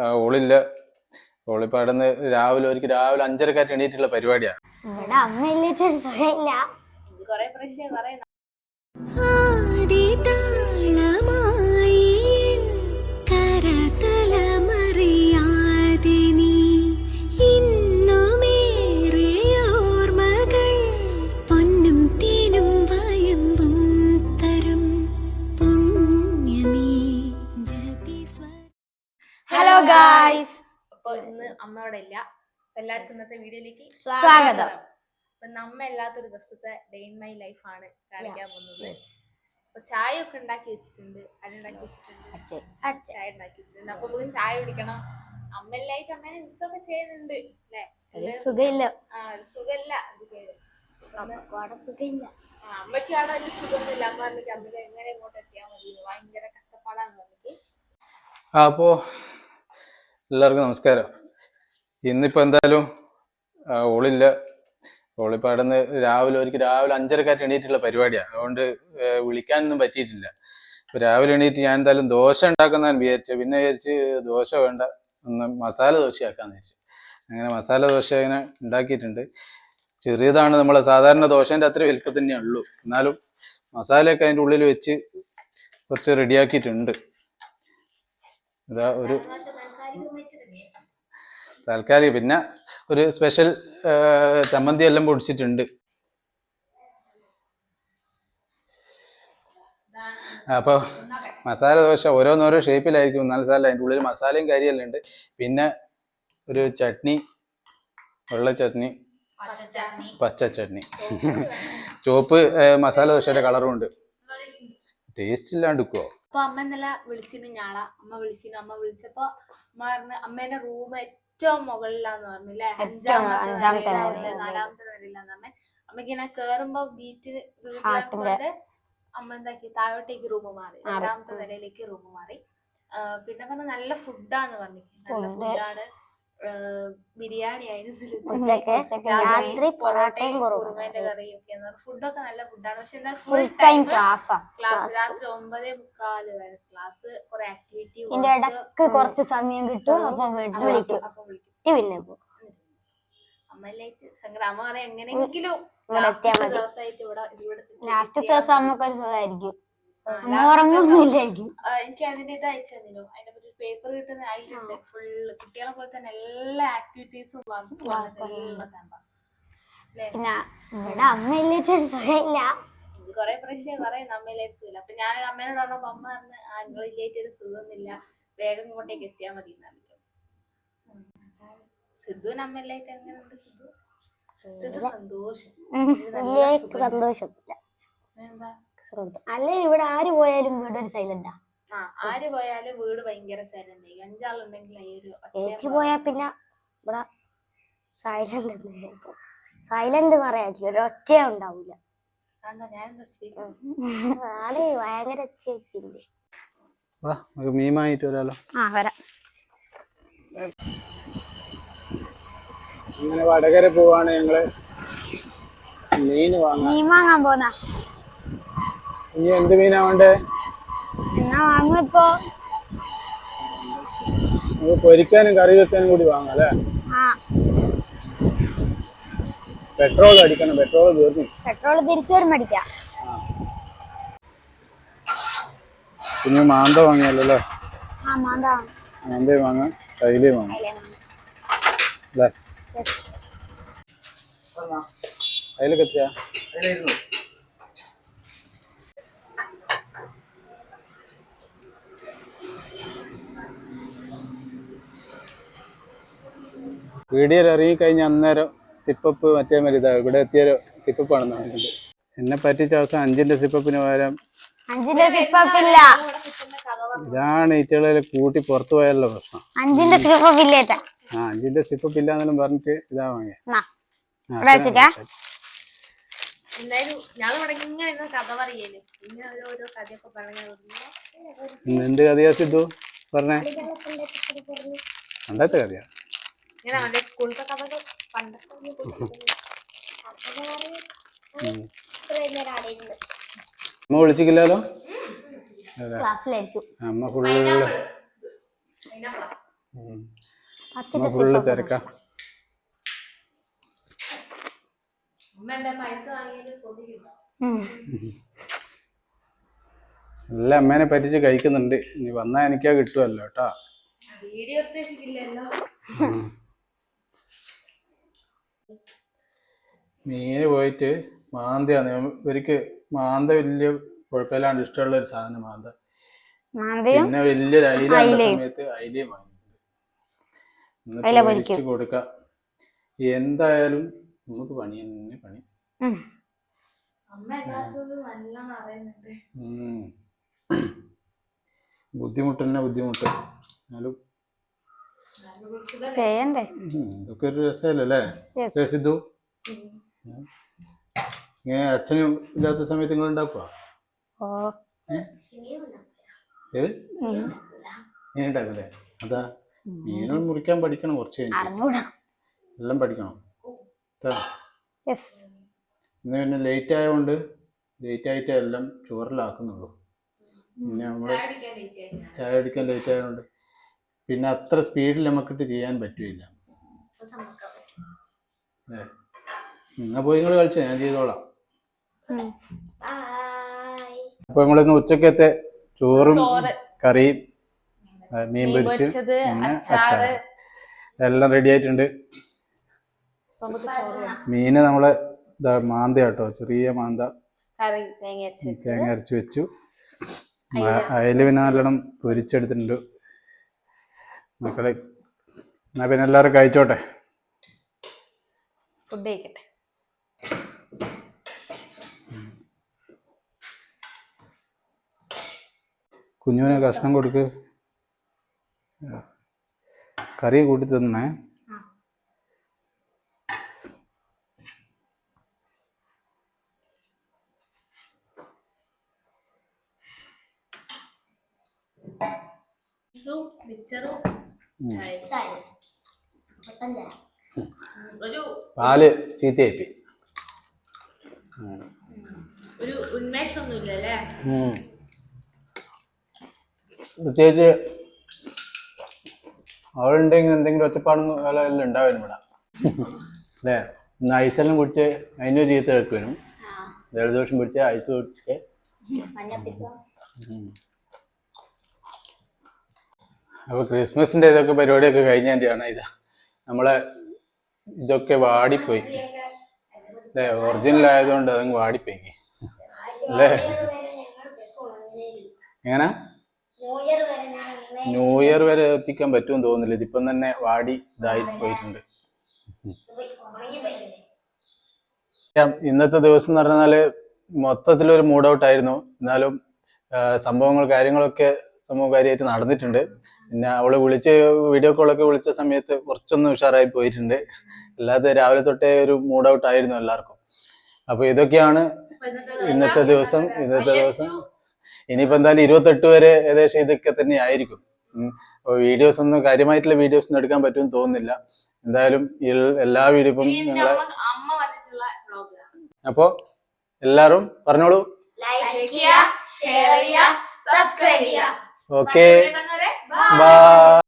ആ, ഓളില്ല. ഓളിപ്പോ അവിടെ നിന്ന് രാവിലെ ഒരിക്കൽ രാവിലെ അഞ്ചരക്കാറ്റ് എണീറ്റുള്ള പരിപാടിയാണ് ഇവിടെ അമ്മ ഇല്ലിട്ടൊരു സുഖമില്ല. കൊറേ പ്രശ്നം പറയുന്ന എല്ലാവർക്കും ഇന്നത്തെ വീഡിയോയിലേക്ക് സ്വാഗതം. അപ്പൊ നമ്മ എല്ലാത്തൊരു ദിവസത്തെ ഡേ ഇൻ മൈ ലൈഫ് ആണ് കാണിക്കാൻ പോകുന്നത്. അപ്പൊ ചായ ഒക്കെ ഉണ്ടാക്കി വെച്ചിട്ടുണ്ട്. അതിണ്ടാക്കി വെച്ചിട്ടുണ്ട് ചായ ഉണ്ടാക്കി വെച്ചിട്ടുണ്ട്. അപ്പൊ നമുക്ക് ചായ കുടിക്കണം. അമ്മ എല്ലായിട്ട് അമ്മേനെ മിസ്സൊക്കെ ചെയ്യുന്നുണ്ട് അല്ലേ? സുഖമില്ല. ആ അവിടെ സുഖമില്ല. ആ, അമ്മയ്ക്കാണ് ഒരു സുഖമൊന്നുമില്ല. അമ്മ പറഞ്ഞിട്ട് അമ്മയ്ക്ക് എങ്ങനെ ഇങ്ങോട്ട് എത്തിയാൽ മതി. ഭയങ്കര കഷ്ടപ്പാടാണ് ആ, അപ്പോ എല്ലാവർക്കും നമസ്കാരം. ഇന്നിപ്പോ എന്തായാലും ഓളില്ല. ഓളിപ്പോ അവിടെ നിന്ന് രാവിലെ ഒരിക്കൽ രാവിലെ അഞ്ചരക്കാറ്റ് എണീറ്റുള്ള പരിപാടിയാ. അതുകൊണ്ട് വിളിക്കാനൊന്നും പറ്റിയിട്ടില്ല. രാവിലെ എണീറ്റ് ഞാൻ എന്തായാലും ദോശ ഉണ്ടാക്കുന്നതാണ് വിചാരിച്ചത്. പിന്നെ വിചാരിച്ച് ദോശ വേണ്ട. ഒന്ന് മസാല ദോശയാക്കാന്ന് വിചാരിച്ചു. അങ്ങനെ മസാല ദോശ ഇങ്ങനെ ഉണ്ടാക്കിയിട്ടുണ്ട്. ചെറിയതാണ് നമ്മളെ സാധാരണ ദോശേന്റെ അത്ര വലുപ്പം തന്നെ ഉള്ളൂ. എന്നാലും മസാലയൊക്കെ അതിന്റെ ഉള്ളിൽ വെച്ച് കുറച്ച് റെഡിയാക്കിയിട്ടുണ്ട് ഇതാ ഒരു താൽക്കാലിക പിന്നെ ഒരു സ്പെഷ്യൽ ചമ്മന്തി എല്ലാം പൊടിച്ചിട്ടുണ്ട്. അപ്പോൾ മസാല ദോശ ഓരോന്നോരോ ഷേപ്പിലായിരിക്കും നല്ല സാല അതിന്റെ ഉള്ളിൽ മസാലയും കാര്യമെല്ലാം ഉണ്ട്. പിന്നെ ഒരു ചട്നി വെള്ള ചട്നി പച്ച ചട്നി ചുവപ്പ് മസാല ദോശയുടെ കളറും ഉണ്ട്. ടേസ്റ്റ് ഇല്ലാണ്ടിക്കുവോ അപ്പൊ അമ്മ ഇന്നലെ വിളിച്ചിന് ഞാള. അമ്മ വിളിച്ചിന് അമ്മ വിളിച്ചപ്പോ അമ്മ പറഞ്ഞ് അമ്മേന്റെ റൂം ഏറ്റവും മുകളിലാന്ന് പറഞ്ഞില്ലേ? അഞ്ചാമത്തെ നാലാമത്തെ നിലയിലാന്ന് പറഞ്ഞ. അമ്മയ്ക്ക് ഇങ്ങനെ കേറുമ്പോ ബീറ്റ്. അമ്മ എന്താക്കി? താഴോട്ടേക്ക് റൂം മാറി. രണ്ടാമത്തെ നിലയിലേക്ക് റൂം മാറി. പിന്നെ പറഞ്ഞ നല്ല ഫുഡാന്ന് പറഞ്ഞു നല്ല. ഫുഡാണ് ബിരിയാണി ആയിരുന്നു രാത്രി പൊറോട്ടയും. കുറുമേന്റെ കറിയും ഒക്കെ ഫുഡൊക്കെ നല്ല ഫുഡാണ് പക്ഷെ എന്നാൽ ഫുൾ ടൈം ക്ലാസ് ക്ലാസ് രാത്രി ഒമ്പതേ മുക്കാൽ വരെ ക്ലാസ് കുറെ ആക്ടിവിറ്റി ഇതിന്റെ ഇടയ്ക്ക് കുറച്ച് സമയം കിട്ടും അപ്പൊ വീട്ടിൽ വിളിക്കും. പിന്നെ പോകും അമ്മയിലേക്ക് സങ്കടം. അമ്മ പറയാം എങ്ങനെയെങ്കിലും ലാസ്റ്റ് ദിവസം നമുക്കൊരു സുഖമായിരിക്കും എനിക്ക് അതിന്റെ ഇത് അയച്ചു തന്നില്ലോ അതിന്റെ പേപ്പർ കിട്ടുന്ന ആയിട്ടുണ്ട്. ഫുള്ള് കുട്ടികളെ പോലെ തന്നെ എല്ലാ ആക്ടിവിറ്റീസും പിന്നെ ഇവിടെ അമ്മ ഇല്ലിട്ടൊരു സുഖമില്ല. കൊറേ പ്രാവശ്യം പറയുന്നു അമ്മയിലേക്ക് സുഖമില്ല അപ്പൊ ഞാൻ അമ്മേനോട് പറഞ്ഞപ്പോ അമ്മ പറഞ്ഞ് ആ ഒരു സുഖമൊന്നുമില്ല. വേഗം ഇങ്ങോട്ടേക്ക് എത്തിയാൽ മതി. എന്നറിയും സിദ്ധുവിന് അമ്മയിലേക്ക് എങ്ങനെയുണ്ട് സിദ്ധു സിദ്ധു സന്തോഷം. എന്താ? അല്ലെ ഇവിടെ ആര് പോയാലും വീടൊരു സൈലന്റാ ആര് പോയാലും വീട് ഭയങ്കര സൈലന്റ് അഞ്ചാളുണ്ടെങ്കിൽ ഈ ഒരു ചേച്ചി പോയാ പിന്നെ ഇവിടെ സൈലന്റ് സൈലന്റ് എന്ന് പറയാൻ പറ്റില്ല. ഒരു ഒച്ച ഉണ്ടാവില്ല ആൾ ഭയങ്കര വാങ്ങിയിട്ട് വരാലോ. ആ വരാം. ഇങ്ങനെ വടകര പോവാണ് ഞങ്ങൾ. മീൻ വാങ്ങാൻ. മീൻ വാങ്ങാൻ പോന്ന? ഇനി എന്ത് മീനാ വേണ്ടേ? എന്നാ വാങ്ങും ഇപ്പൊ പൊരിക്കാനും കറി വെക്കാനും കൂടി വാങ്ങാം അല്ലേ? പെട്രോൾ അടിക്കണം പെട്രോൾ തീർന്നു. പെട്രോൾ തിരിച്ചു വരുമ്പോ അടിക്കാം. പിന്നെ മാന്ത വാങ്ങിയല്ലോ അല്ലേ? ആ മാന്താ മാന്തയും വാങ്ങാം കയ്യിലേ വാങ്ങാം. അല്ലേ? അതിലൊക്കെ എത്തിയാ? വീഡിയോയിൽ ഇറങ്ങി കഴിഞ്ഞ അന്നേരം സിപ്പപ്പ് മറ്റേ മതി ഇതാ ഇവിടെ എത്തിയൊരു സിപ്പപ്പ് ആണെന്ന് പറഞ്ഞിട്ടുണ്ട്. എന്നെ പറ്റിച്ച അവസാനം അഞ്ചിന്റെ സിപ്പപ്പിന് പകരം അഞ്ചിന്റെ സിപ്പപ്പില്ല ഇതാണ് ഈറ്റകളിൽ കൂട്ടി പുറത്തു പോയാലുള്ള പ്രശ്നം. അഞ്ചിന്റെ ആ അഞ്ചിന്റെ സിപ്പപ്പ് ഇല്ലാന്നെല്ലാം പറഞ്ഞിട്ട് ഇതാ വാങ്ങിയ. എന്ത് കഥയാ സിദ്ധു? പറഞ്ഞേ. എന്താ കഥയാ. ഇങ്ങനെ അവന്റെ സ്കൂളിലത്തെ കഥകൾ പണ്ടൊക്കെ ഉം. അമ്മ വിളിച്ചില്ലല്ലോ അതെ. ക്ലാസ്സിലായിരിക്കും. അമ്മ ഫുള്ള്. അമ്മ ഫുള്ള് ഇപ്പൊ തിരക്കാം. അമ്മ എന്റെ പൈസ അമ്മേനെ പറ്റിച്ച് കഴിക്കുന്നുണ്ട്. ഇനി വന്നാ എനിക്കാ കിട്ടുമല്ലോ കേട്ടോ വീഡിയോ എടുത്ത് വെച്ചിട്ടില്ലല്ലോ. മീന് പോയിട്ട് മാന്തയാണ് ഇവർക്ക് മാന്ത വലിയ കുഴപ്പമില്ലാണ്ട് ഇഷ്ടമുള്ള ഒരു സാധനം മാന്ത. പിന്നെ വലിയൊരു അയില കണ്ട. സമയത്ത് അയിലയും പൊരിക്കും. കൊടുക്കാം. എന്തായാലും നമുക്ക് പണി തന്നെ പണി. ബുദ്ധിമുട്ട് തന്നെ ബുദ്ധിമുട്ട്. എന്നാലും ചെയ്യണ്ടേ? ഇതൊക്കെ ഒരു രസമല്ലേ? Yes. അല്ലേ ഇങ്ങനെ അച്ഛനും ഇല്ലാത്ത സമയത്ത് നിങ്ങൾ ഉണ്ടാക്കുക ഏത് മീൻ ഉണ്ടാക്കല്ലേ? അതാ മീനുകൾ മുറിക്കാൻ പഠിക്കണം കുറച്ച് കഴിഞ്ഞ് എല്ലാം പഠിക്കണം. ഇന്ന് പിന്നെ ലേറ്റ് ആയതുകൊണ്ട് ലേറ്റ് ആയിട്ടേ എല്ലാം ചോറിലാക്കുന്നുള്ളൂ. പിന്നെ നമ്മൾ ചായ കുടിക്കാൻ ലേറ്റ് ചായ കുടിക്കാൻ ലേറ്റ് ആയതുകൊണ്ട് പിന്നെ അത്ര സ്പീഡിൽ നമുക്കിട്ട് ചെയ്യാൻ പറ്റില്ല. ഏ എന്നാ പോയി നിങ്ങൾ കളിച്ചോ? ഞാൻ ചെയ്തോളാം. അപ്പൊ നമ്മളിന്ന് ഉച്ചക്കത്തെ ചോറും കറിയും മീൻ മീൻ പൊരിച്ച് പിന്നെ അച്ചാറ്. എല്ലാം റെഡി ആയിട്ടുണ്ട്. നമുക്ക് ചോറ് മീന് നമ്മൾ മാന്ത കേട്ടോ ചെറിയ മാന്ത. കറി തേങ്ങ അരച്ചു തേങ്ങ അരച്ച് വെച്ചു. അയൽ. പിന്നെ നല്ലോണം പൊരിച്ചെടുത്തിട്ടുണ്ട്. മക്കളെ എന്നാ പിന്നെ എല്ലാവരും കഴിച്ചോട്ടെ. ഫുഡ് കഴിക്കട്ടെ. കുഞ്ഞുവിന് കഷ്ണം കൊടുക്ക്. കറി കൂട്ടി തന്നേ പാൽ ചീത്തയായിപ്പോയി ഒരു ഉന്മേഷമൊന്നുമില്ലല്ലേ. പ്രത്യേകിച്ച് അവളുണ്ടെങ്കിൽ എന്തെങ്കിലും ഒച്ചപ്പാടും എല്ലാം ഉണ്ടാവും ഇവിടെ. അല്ലേ? ഇന്ന് ഐസെല്ലാം കുടിച്ച് അതിനൊരു ജീവിതത്തിൽ കേൾക്കുവനും ജലദോഷം പിടിച്ച് ഐസ് കുടിച്ച്. അപ്പോൾ അപ്പൊ ക്രിസ്മസിന്റെ ഇതൊക്കെ പരിപാടിയൊക്കെ കഴിഞ്ഞതിന്റെയാണ് ഇത്. നമ്മളെ ഇതൊക്കെ വാടിപ്പോയി. അല്ലേ ഒറിജിനൽ ആയതുകൊണ്ട് അതങ്ങ് വാടിപ്പോയി അല്ലേ? എങ്ങനെ? ന്യൂ ഇയർ വരെ എത്തിക്കാൻ പറ്റുമെന്ന് തോന്നുന്നില്ല. ഇതിപ്പം തന്നെ വാടി ഇതായി പോയിട്ടുണ്ട്. ഇന്നത്തെ ദിവസം എന്ന് പറഞ്ഞാൽ മൊത്തത്തിലൊരു മൂഡ് ഔട്ട് ആയിരുന്നു എന്നാലും സംഭവങ്ങൾ കാര്യങ്ങളൊക്കെ സംഭവം കാര്യമായിട്ട് നടന്നിട്ടുണ്ട്. പിന്നെ അവൾ വിളിച്ച് വീഡിയോ കോളൊക്കെ വിളിച്ച സമയത്ത് കുറച്ചൊന്ന് ഉഷാറായി പോയിട്ടുണ്ട്. അല്ലാതെ രാവിലെ തൊട്ടേ ഒരു മൂഡ് ഔട്ട് ആയിരുന്നു എല്ലാവർക്കും. അപ്പൊ ഇതൊക്കെയാണ് ഇന്നത്തെ ദിവസം ഇന്നത്തെ ദിവസം. ഇനിയിപ്പോ എന്തായാലും ഇരുപത്തെട്ട് വരെ ഏകദേശം ഇതൊക്കെ തന്നെ ആയിരിക്കും. അപ്പോൾ വീഡിയോസ് ഒന്നും കാര്യമായിട്ടുള്ള വീഡിയോസ് ഒന്നും എടുക്കാൻ പറ്റുമെന്ന് തോന്നുന്നില്ല. എന്തായാലും എല്ലാ വീഡിയോ ഇപ്പം ഞങ്ങളെ അപ്പോ എല്ലാരും പറഞ്ഞോളൂ. ലൈക്ക് ചെയ്യുക ഷെയർ ചെയ്യുക സബ്സ്ക്രൈബ് ചെയ്യുക. Ok. ¿eh? Bye. Bye.